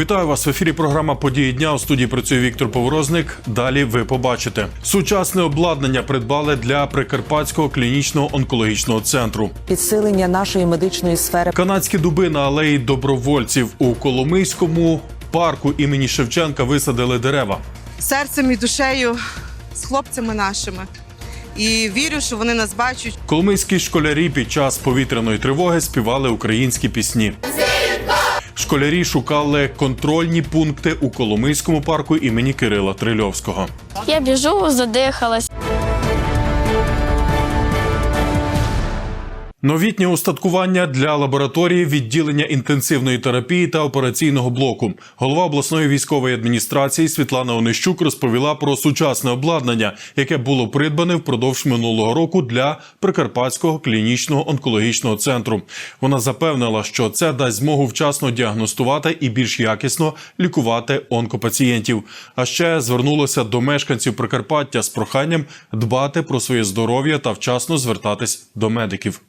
Вітаю вас в ефірі. Програма Події дня у студії працює Віктор Поворозник. Далі ви побачите сучасне обладнання придбали для Прикарпатського клінічного онкологічного центру. підсилення нашої медичної сфери. Канадські дуби на алеї добровольців у Коломийському парку імені Шевченка висадили дерева. серцем і душею з хлопцями нашими. І вірю, що вони нас бачать. Коломийські школярі під час повітряної тривоги співали українські пісні. Школярі шукали контрольні пункти у Коломийському парку імені Кирила Трильовського. Я біжу, задихалась. Новітнє устаткування для лабораторії відділення інтенсивної терапії та операційного блоку. Голова обласної військової адміністрації Світлана Онищук розповіла про сучасне обладнання, яке було придбане впродовж минулого року для Прикарпатського клінічного онкологічного центру. Вона запевнила, що це дасть змогу вчасно діагностувати і більш якісно лікувати онкопацієнтів. А ще звернулося до мешканців Прикарпаття з проханням дбати про своє здоров'я та вчасно звертатись до медиків.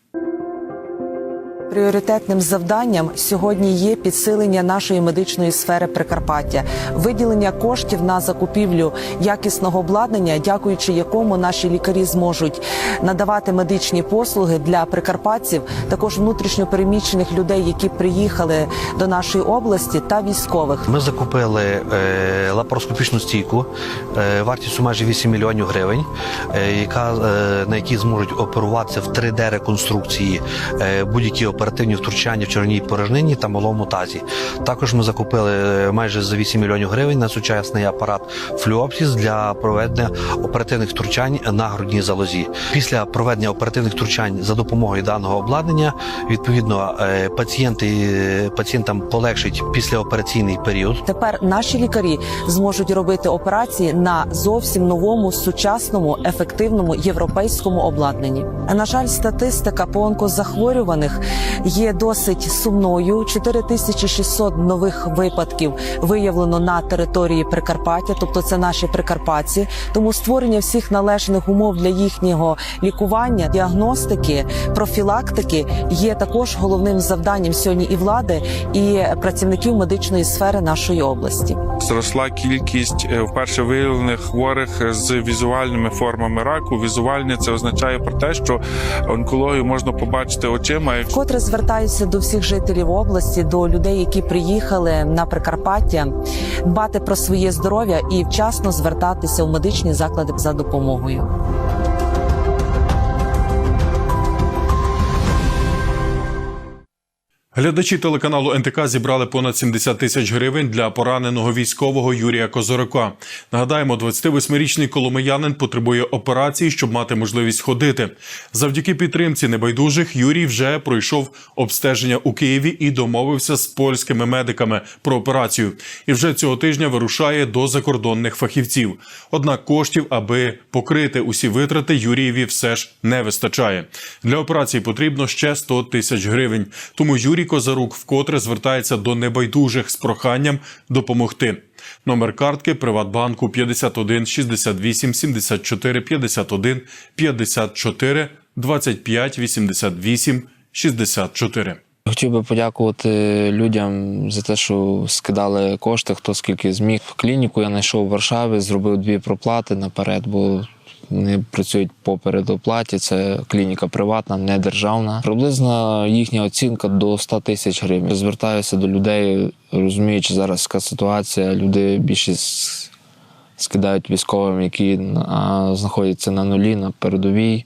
Пріоритетним завданням сьогодні є підсилення нашої медичної сфери Прикарпаття, виділення коштів на закупівлю якісного обладнання, дякуючи якому наші лікарі зможуть надавати медичні послуги для прикарпатців, також внутрішньопереміщених людей, які приїхали до нашої області, та військових. Ми закупили е, лапароскопічну стійку е, вартістю майже 8 мільйонів гривень, е, яка, е, на якій зможуть оперуватися в 3D-реконструкції е, будь-які оперативні втручання в червоній порожнині та малому тазі. Також ми закупили е, майже за 8 мільйонів гривень на сучасний апарат флюопсіс для проведення оперативних втручань на грудній залозі. Після проведення оперативних втручань за допомогою даного обладнання, відповідно, е, пацієнти, пацієнтам полегшить післяопераційний період. Тепер наші лікарі зможуть робити операції на зовсім новому, сучасному, ефективному європейському обладнанні. На жаль, статистика по онкозахворюваних є досить сумною. 4600 нових випадків виявлено на території Прикарпаття, тобто це наші прикарпатці. Тому створення всіх належних умов для їхнього лікування, діагностики, профілактики є також головним завданням сьогодні і влади, і працівників медичної сфери нашої області. Зросла кількість е, вперше виявлених хворих з візуальними формами раку. Візуальні це означає про те, що онкологію можна побачити очима. Якщо Вкотре звертаюся до всіх жителів області, до людей, які приїхали на Прикарпаття, дбати про своє здоров'я і вчасно звертатися у медичні заклади за допомогою. Глядачі телеканалу НТК зібрали понад 70 тисяч гривень для пораненого військового Юрія Козорюка. Нагадаємо, 28-річний коломиянин потребує операції, щоб мати можливість ходити. Завдяки підтримці небайдужих Юрій вже пройшов обстеження у Києві і домовився з польськими медиками про операцію. І вже цього тижня вирушає до закордонних фахівців. Однак коштів, аби покрити усі витрати, Юрієві все ж не вистачає. Для операції потрібно ще 100 тисяч гривень. Тому Юрій Козарук вкотре звертається до небайдужих з проханням допомогти. Номер картки Приватбанку 51 68 74 51 54 25 88 64. Хотів би подякувати людям за те, що скидали кошти, хто скільки зміг. Клініку я знайшов в Варшаві, зробив дві проплати наперед, бо вони працюють по передоплаті. Це клініка приватна, не державна. Приблизно їхня оцінка до 100 тисяч гривень. Звертаюся до людей, розуміючи зараз яка ситуація. Люди більшість скидають військовим, які знаходяться на нулі, на передовій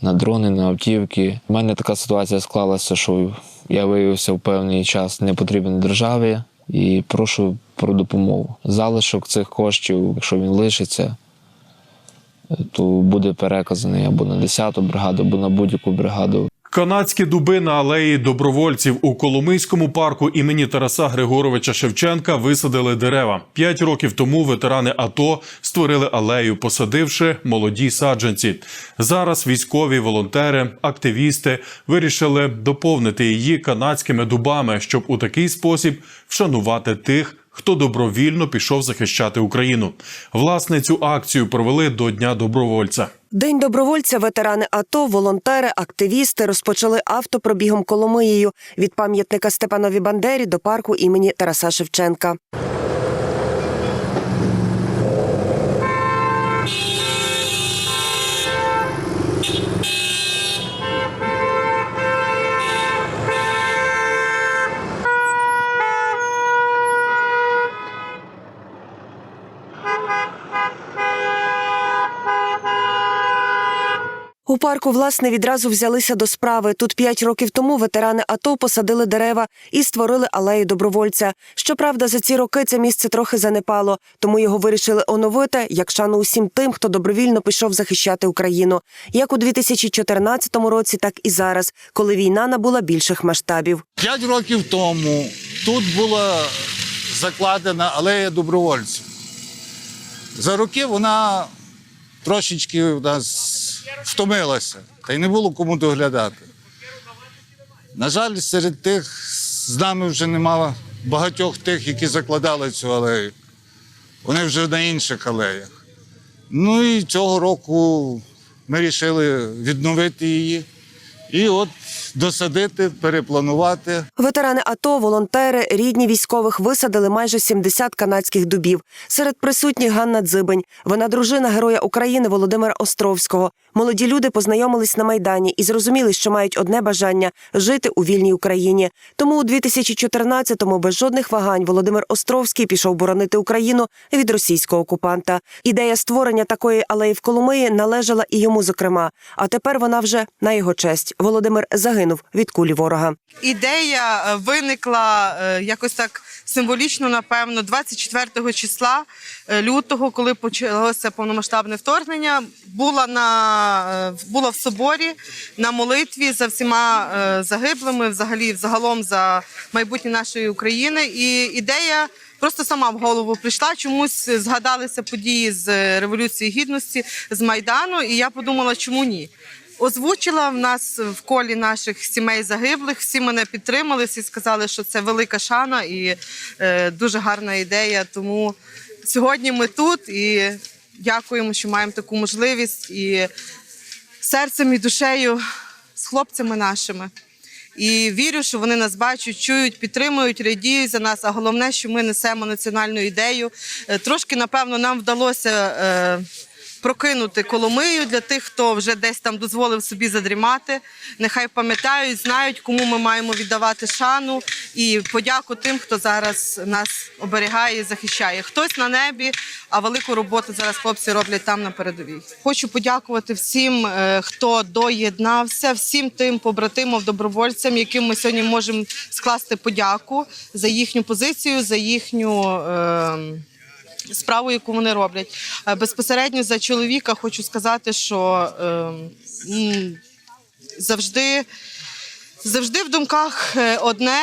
на дрони, на автівки. У мене така ситуація склалася, що я виявився в певний час не потрібен державі і прошу про допомогу. Залишок цих коштів, якщо він лишиться, то буде переказаний або на 10-ту бригаду, або на будь-яку бригаду. Канадські дуби на алеї добровольців у Коломийському парку імені Тараса Григоровича Шевченка висадили дерева. П'ять років тому ветерани АТО створили алею, посадивши молоді саджанці. Зараз військові волонтери, активісти вирішили доповнити її канадськими дубами, щоб у такий спосіб вшанувати тих, хто добровільно пішов захищати Україну. Власне, цю акцію провели до Дня добровольця. День добровольця, ветерани АТО, волонтери, активісти розпочали автопробігом Коломиєю від пам'ятника Степанові Бандері до парку імені Тараса Шевченка. Парку власне відразу взялися до справи. Тут п'ять років тому ветерани АТО посадили дерева і створили алею добровольця. Щоправда, за ці роки це місце трохи занепало, тому його вирішили оновити як шану усім тим, хто добровільно пішов захищати Україну, як у 2014 році, так і зараз, коли війна набула більших масштабів. П'ять років тому тут була закладена алея добровольців. За роки вона трошечки у нас втомилася, та й не було кому доглядати. На жаль, серед тих з нами вже немає багатьох тих, які закладали цю алею. Вони вже на інших алеях. Ну і цього року ми вирішили відновити її і от досадити, перепланувати. Ветерани АТО, волонтери, рідні військових висадили майже 70 канадських дубів. Серед присутніх Ганна Дзибень. Вона дружина Героя України Володимира Островського. Молоді люди познайомились на майдані і зрозуміли, що мають одне бажання жити у вільній Україні. Тому у 2014-му без жодних вагань Володимир Островський пішов боронити Україну від російського окупанта. Ідея створення такої алеї в Коломиї належала і йому, зокрема. А тепер вона вже на його честь. Володимир загинув від кулі ворога. Ідея е, виникла е, якось так символічно, напевно, 24 числа е, лютого, коли почалося повномасштабне вторгнення. Була на була в соборі на молитві за всіма загиблими, взагалі, взагалом за майбутнє нашої України. І ідея. Просто сама в голову прийшла, чомусь згадалися події з Революції Гідності, з Майдану, і я подумала, чому ні. Озвучила в нас в колі наших сімей загиблих. Всі мене підтримали, всі сказали, що це велика шана і е, дуже гарна ідея. Тому сьогодні ми тут і дякуємо, що маємо таку можливість і серцем і душею з хлопцями нашими. І вірю, що вони нас бачать, чують, підтримують, радіють за нас. А головне, що ми несемо національну ідею. Е, Трошки, напевно, нам вдалося. е, Прокинути Коломию для тих, хто вже десь там дозволив собі задрімати. Нехай пам'ятають, знають, кому ми маємо віддавати шану і подяку тим, хто зараз нас оберігає і захищає. Хтось на небі, а велику роботу зараз хлопці роблять там на передовій. Хочу подякувати всім, е, хто доєднався, всім тим побратимам, добровольцям, яким ми сьогодні можемо скласти подяку за їхню позицію, за їхню. Е- справу, яку вони роблять. Е, Безпосередньо за чоловіка хочу сказати, що е, завжди. Завжди в думках е, одне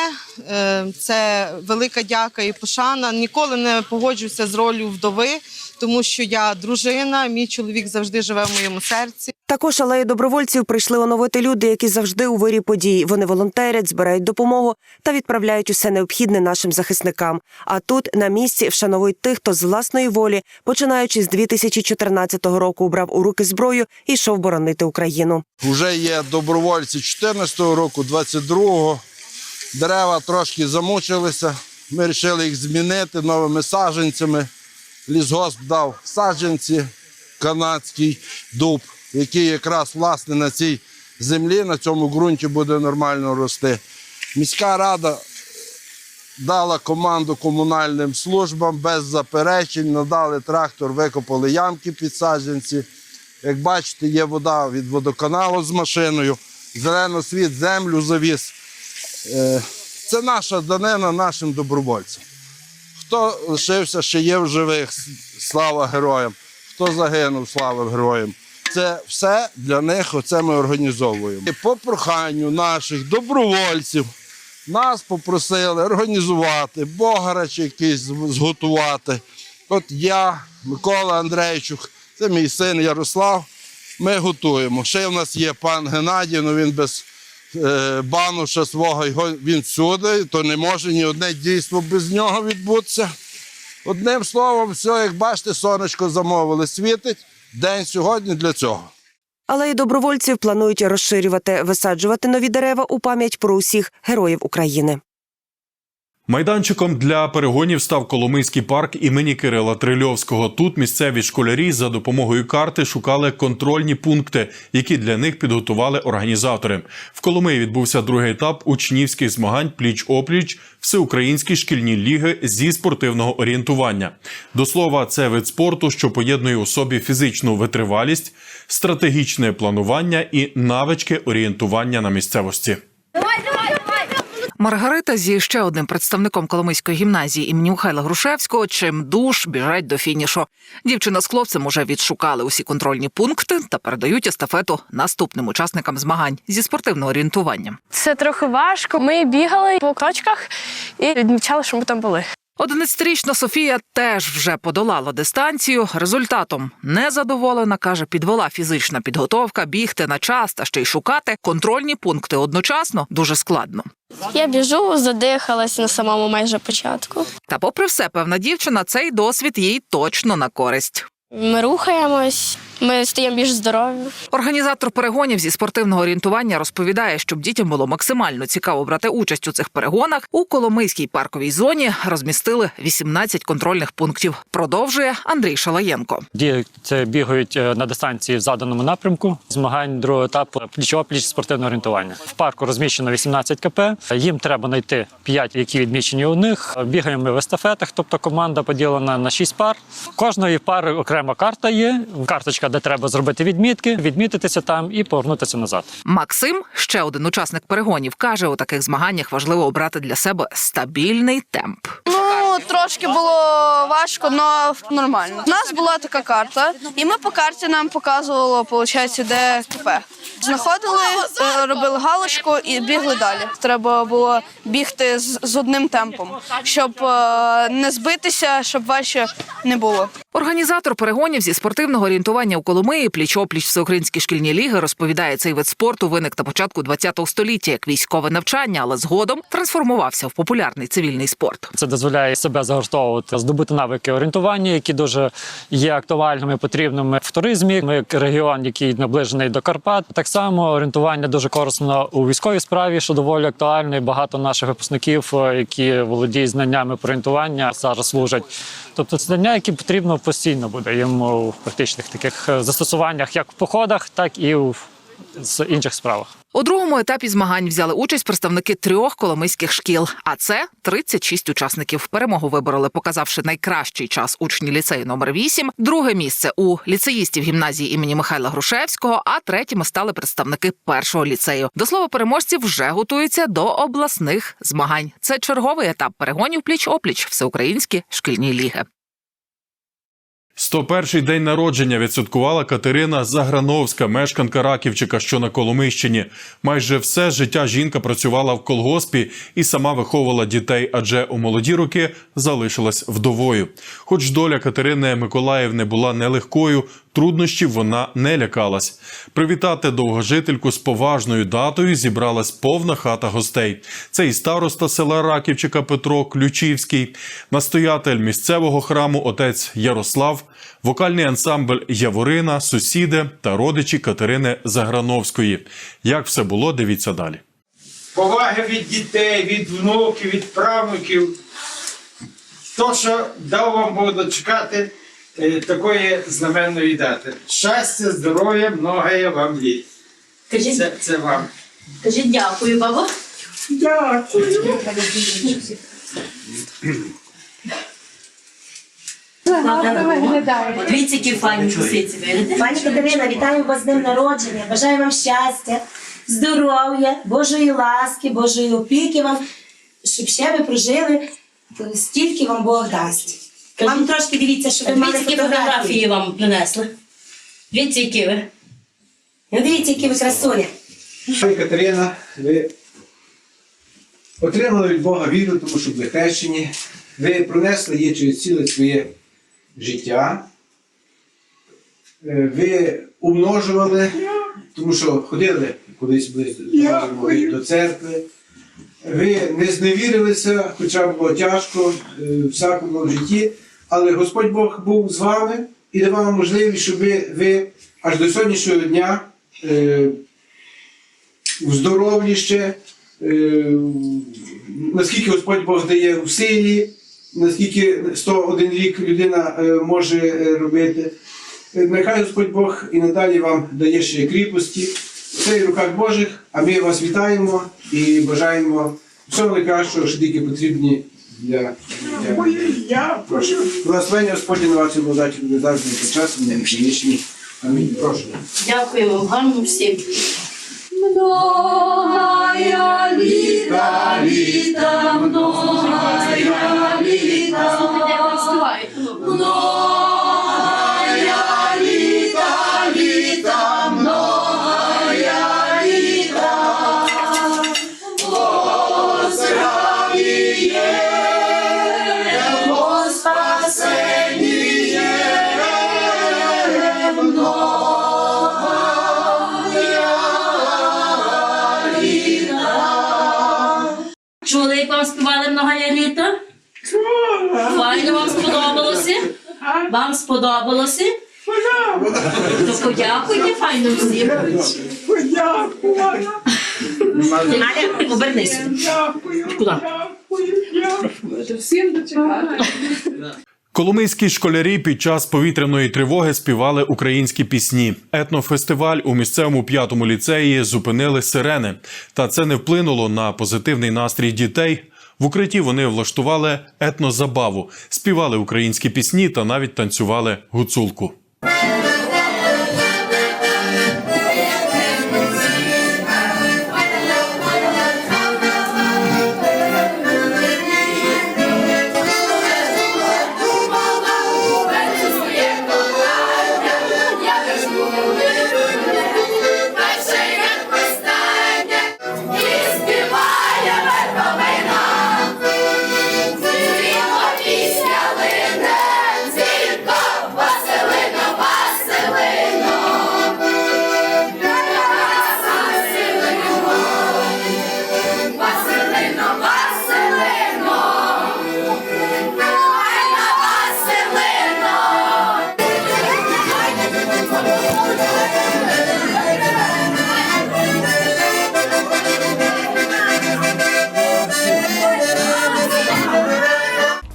е, це велика дяка і пошана. Ніколи не погоджуюся з ролью вдови, тому що я дружина, мій чоловік завжди живе в моєму серці. Також алею добровольців прийшли оновити люди, які завжди у вирі подій. Вони волонтерять, збирають допомогу та відправляють усе необхідне нашим захисникам. А тут на місці вшановують тих, хто з власної волі, починаючи з 2014 року, брав у руки зброю і йшов боронити Україну. Вже є добровольці 14-го року, 22-го. Дерева трошки замучилися. Ми вирішили їх змінити новими саджанцями. Лісгосп дав саджанці, канадський дуб, який якраз власне на цій землі, на цьому ґрунті буде нормально рости. Міська рада дала команду комунальним службам без заперечень, надали трактор, викопали ямки під саджанці. Як бачите, є вода від водоканалу з машиною, зеленосвіт, землю завіз. Е, Це наша данина нашим добровольцям. Хто лишився, ще є в живих, слава героям, хто загинув, слава героям. Це все для них оце ми організовуємо. І по проханню наших добровольців нас попросили організувати, богарач якийсь зготувати. От я, Микола Андрейчук, це мій син Ярослав. Ми готуємо. Ще в нас є пан Геннадій, ну він без бануша свого, його, він всюди, то не може ні одне дійство без нього відбутися. Одним словом, все, як бачите, сонечко замовили, світить. День сьогодні для цього. Але й добровольців планують розширювати, висаджувати нові дерева у пам'ять про усіх героїв України. Майданчиком для перегонів став Коломийський парк імені Кирила Трильовського. Тут місцеві школярі за допомогою карти шукали контрольні пункти, які для них підготували організатори. В Коломиї відбувся другий етап учнівських змагань пліч-опліч всеукраїнські шкільні ліги зі спортивного орієнтування. До слова, це вид спорту, що поєднує у собі фізичну витривалість, стратегічне планування і навички орієнтування на місцевості. Маргарита зі ще одним представником Коломийської гімназії імені Михайла Грушевського чим душ біжать до фінішу. Дівчина з хлопцем уже відшукали усі контрольні пункти та передають естафету наступним учасникам змагань зі спортивного орієнтування. Це трохи важко. Ми бігали по крочках і відмічали, що ми там були. Одинадцятирічна Софія теж вже подолала дистанцію. Результатом незадоволена, каже, підвела фізична підготовка, бігти на час та ще й шукати контрольні пункти одночасно дуже складно. Я біжу, задихалась на самому майже початку. Та, попри все, певна дівчина, цей досвід їй точно на користь. Ми рухаємось, ми стаємо більш здорові. Організатор перегонів зі спортивного орієнтування розповідає, щоб дітям було максимально цікаво брати участь у цих перегонах. У Коломийській парковій зоні розмістили 18 контрольних пунктів. Продовжує Андрій Шалаєнко. Діти бігають е, на дистанції в заданому напрямку. Змагань другого етапу пліч-опліч спортивне орієнтування. В парку розміщено 18 КП. Їм треба знайти 5, які відмічені у них. Бігаємо ми в естафетах, тобто команда поділена на 6 пар. Кожної пари окрема карта є. Карточка, де треба зробити відмітки, відмітитися там і повернутися назад. Максим, ще один учасник перегонів, каже, у таких змаганнях важливо обрати для себе стабільний темп. Ну, трошки було важко, але нормально. У нас була така карта, і ми по карті нам показувало, виходить, де КП. Знаходили, е, робили галочку і бігли далі. Треба було бігти з, з одним темпом, щоб е, не збитися, щоб важче не було. Організатор перегонів зі спортивного орієнтування у Коломиї пліч-опліч всеукраїнські шкільні ліги розповідає, цей вид спорту виник на початку ХХ століття як військове навчання, але згодом трансформувався в популярний цивільний спорт. Це дозволяє себе загортовувати, здобути навики орієнтування, які дуже є актуальними, потрібними в туризмі. Ми як регіон, який наближений до Карпат. Так само орієнтування дуже корисно у військовій справі, що доволі актуально. І багато наших випускників, е, які володіють знаннями про орієнтування, зараз служать. Тобто це знання, які потрібно постійно буде їм у практичних таких е, застосуваннях, як в походах, так і у з інших справах. У другому етапі змагань взяли участь представники трьох коломийських шкіл. А це 36 учасників. Перемогу вибороли, показавши найкращий час учні ліцею номер 8 Друге місце у ліцеїстів гімназії імені Михайла Грушевського. А третіми стали представники першого ліцею. До слова, переможці вже готуються до обласних змагань. Це черговий етап перегонів пліч-опліч всеукраїнські шкільні ліги. 101-й день народження відсвяткувала Катерина Заграновська, мешканка Раківчика, що на Коломийщині. Майже все життя жінка працювала в колгоспі і сама виховувала дітей, адже у молоді роки залишилась вдовою. Хоч доля Катерини Миколаївни була нелегкою, труднощів вона не лякалась. Привітати довгожительку з поважною датою зібралась повна хата гостей. Це і староста села Раківчика Петро Ключівський, настоятель місцевого храму отець Ярослав, вокальний ансамбль Яворина, сусіди та родичі Катерини Заграновської. Як все було, дивіться далі. поваги від дітей, від внуків, від правнуків. То, що дав вам Бог дочекати е, такої знаменної дати. Щастя, здоров'я, многоє вам літ. Кажіть, Це, це вам. кажіть дякую, баба. Дякую. Дивіться, які файні косиці виглядають. Пані Катерина, вітаю вас з днем народження. Бажаю вам щастя, здоров'я, Божої ласки, Божої опіки вам, щоб ще ви прожили, стільки вам Бог дасть. Вам трошки дивіться, що ви мали Дивіться, які фотографії фотографії. вам принесли. Дивіться, які ви. Ну, дивіться, які ви красуні. Пані Катерина, ви отримали від Бога віру, тому що ви хрещені. Ви пронесли її через ціле своє життя. Е, Ви умножували, тому що ходили колись близько до церкви. Ви не зневірилися, хоча було тяжко е, всякому в житті, але Господь Бог був з вами і давав вам можливість, щоб ви, ви аж до сьогоднішнього дня е, в здоров'ї ще, е, наскільки Господь Бог дає в силі, наскільки 101 рік людина е, може е, робити. Е, Нехай Господь Бог і надалі вам дає ще кріпості. Це в руках Божих, а ми вас вітаємо і бажаємо всього найкращого, що тільки потрібні для життя. Я прошу. Благословення Господня на вас і благодаті буде завжди по часу, не вічні. Амінь. Прошу. Дякую вам, гарно всім. Многая літа, літа, многая літа. Многая літа, літа, многая літа. Спасеніє, многая літа. Чули, як вам співали многая літа? Файно вам сподобалося? Вам сподобалося? То подякуйте файно всім. Аля, обернися. Куди? Всім дочекати. Коломийські школярі під час повітряної тривоги співали українські пісні. Етнофестиваль у місцевому п'ятому ліцеї зупинили сирени, та це не вплинуло на позитивний настрій дітей. В укритті вони влаштували етнозабаву, співали українські пісні та навіть танцювали гуцулку.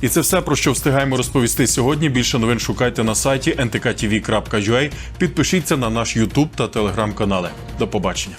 І це все про що встигаємо розповісти сьогодні. Більше новин шукайте на сайті ntktv.ua. Підпишіться на наш YouTube та телеграм-канали. До побачення.